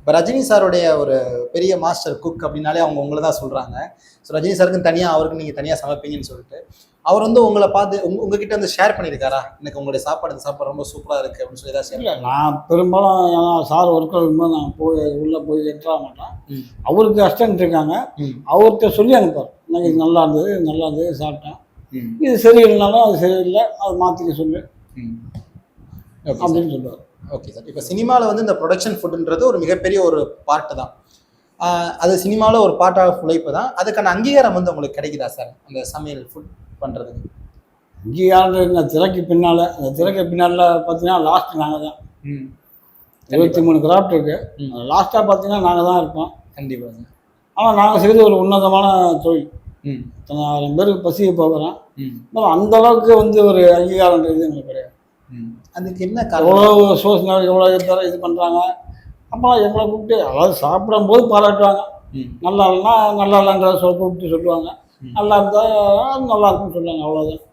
இப்போ ரஜினி சாருடைய ஒரு பெரிய மாஸ்டர் குக் அப்படின்னாலே அவங்க உங்களை தான் சொல்கிறாங்க ஸோ ரஜினி சாருக்கும் தனியாக அவருக்கு நீங்கள் தனியாக சமைப்பீங்கன்னு சொல்லிட்டு அவர் வந்து உங்களை பார்த்து உங்க உங்ககிட்ட வந்து ஷேர் பண்ணியிருக்காரா? எனக்கு உங்களுடைய சாப்பாடு இந்த சாப்பாடு ரொம்ப சூப்பராக இருக்குது அப்படின்னு சொல்லி ஏதாவது இல்லை நான் பெரும்பாலும் ஏன்னா சார் ஒர்க் இருக்கும்போது நான் போய் உள்ளே போய் என்ட்ரா மாட்டேன். அவருக்கு அஸ்டன்ட் இருக்காங்க. அவர்கிட்ட சொல்லி அனுப்பார் எனக்கு இது நல்லா இருந்தது நல்லா இருந்தது சாப்பிட்டேன். இது சரியில்லைனாலும் அது சரியில்லை அது மாற்றிக்க சொல்லு. அப்படின்னு சொல்லுவார் ஓகே சார் இப்போ சினிமாவில் வந்து இந்த ப்ரொடக்ஷன் ஃபுட்டுன்றது ஒரு மிகப்பெரிய ஒரு பார்ட்டு தான். அது சினிமாவில் ஒரு பார்ட் ஆஃப் உழைப்பு தான் அதுக்கான அங்கீகாரம் வந்து உங்களுக்கு கிடைக்குதா சார் அந்த சமையல் ஃபுட் பண்ணுறதுக்கு இங்கேயாண்டு இந்த திரைக்கு பின்னால் அந்த திரைக்கு பின்னால் பார்த்தீங்கன்னா லாஸ்ட் நாங்கள் தான் ம். இருபத்தி மூணு கிராஃப்ட் இருக்கு. ம். லாஸ்ட்டாக பார்த்தீங்கன்னா நாங்கள் தான் இருப்போம் கண்டிப்பாக ஆனால் நாங்கள் செய்து ஒரு உன்னதமான தொழில். ம். இத்தனை ஆயிரம் பேருக்கு பசியை போகிறோம் ம். அந்த அளவுக்கு வந்து ஒரு அங்கீகாரன்றது எங்களுக்கு கிடையாது. அதுக்கு என்ன எவ்வளோ சோசியல் எவ்வளோ பேர் இது பண்ணுறாங்க அப்போலாம் எங்களை கூப்பிட்டு அதாவது சாப்பிடும்போது பாராட்டுவாங்க. நல்லா இல்லைன்னா நல்லா இல்லைன்ற சொல் கூப்பிட்டு சொல்லுவாங்க. நல்லா இருந்தால் நல்லா இருக்குன்னு சொல்லுவாங்க அவ்வளோதான்